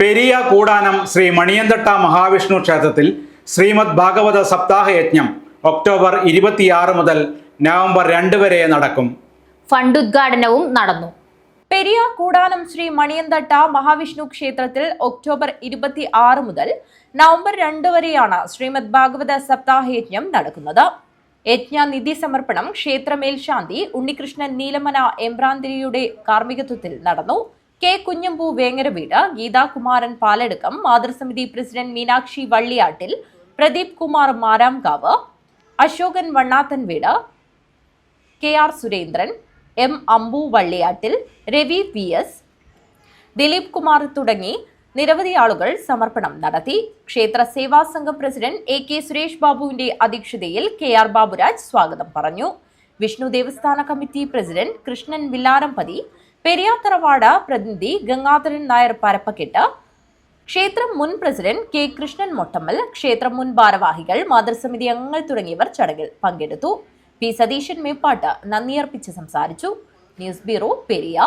പെരിയ കൂടാനം ശ്രീ മണിയന്തട്ട മഹാവിഷ്ണു ക്ഷേത്രത്തിൽ ശ്രീമദ് ഭാഗവത സപ്താഹ യജ്ഞം ഒക്ടോബർ ഇരുപത്തിയാറ് മുതൽ നവംബർ രണ്ട് വരെ നടക്കും. ഫണ്ട് ഉദ്ഘാടനവും നടന്നു. പെരിയ കൂടാനം ശ്രീ മണിയന്തട്ട മഹാവിഷ്ണു ക്ഷേത്രത്തിൽ ഒക്ടോബർ ഇരുപത്തി ആറ് മുതൽ നവംബർ രണ്ട് വരെയാണ് ശ്രീമദ് ഭാഗവത സപ്താഹ യജ്ഞം നടക്കുന്നത്. യജ്ഞ നിധി സമർപ്പണം ക്ഷേത്ര മേൽശാന്തി ഉണ്ണികൃഷ്ണൻ നീലമന എംബ്രാന്തിരിയുടെ കാർമ്മികത്വത്തിൽ നടന്നു. കെ കുഞ്ഞമ്പൂ വേങ്ങരവീട് ഗീതാകുമാരൻ പാലടുക്കം മാതൃസമിതി പ്രസിഡന്റ് മീനാക്ഷി വള്ളിയാട്ടിൽ പ്രദീപ് കുമാർ മാരാംകാവ് അശോകൻ വണ്ണാത്തൻ വീട് K R Surendran M Ambu Valliyattil Ravi P S Dileep Kumar തുടങ്ങി നിരവധി ആളുകൾ സമർപ്പണം നടത്തി. ക്ഷേത്ര സേവാ സംഘം പ്രസിഡന്റ് എ കെ സുരേഷ് ബാബുവിന്റെ അധ്യക്ഷതയിൽ കെ ആർ ബാബുരാജ് സ്വാഗതം പറഞ്ഞു. വിഷ്ണു ദേവസ്ഥാന കമ്മിറ്റി പ്രസിഡന്റ് കൃഷ്ണൻ വില്ലാരംപതി പെരിയാത്തറവാട പ്രതിനിധി ഗംഗാധരൻ നായർ പരപ്പക്കെട്ട് ക്ഷേത്രം മുൻ പ്രസിഡന്റ് കെ കൃഷ്ണൻ മൊട്ടമ്മൽ ക്ഷേത്രം മുൻ ഭാരവാഹികൾ മാതൃസമിതി അംഗങ്ങൾ തുടങ്ങിയവർ ചടങ്ങിൽ പങ്കെടുത്തു. പി സതീശൻ മേപ്പാട്ട് നന്ദിയർപ്പിച്ച് സംസാരിച്ചു. News bureau Periya.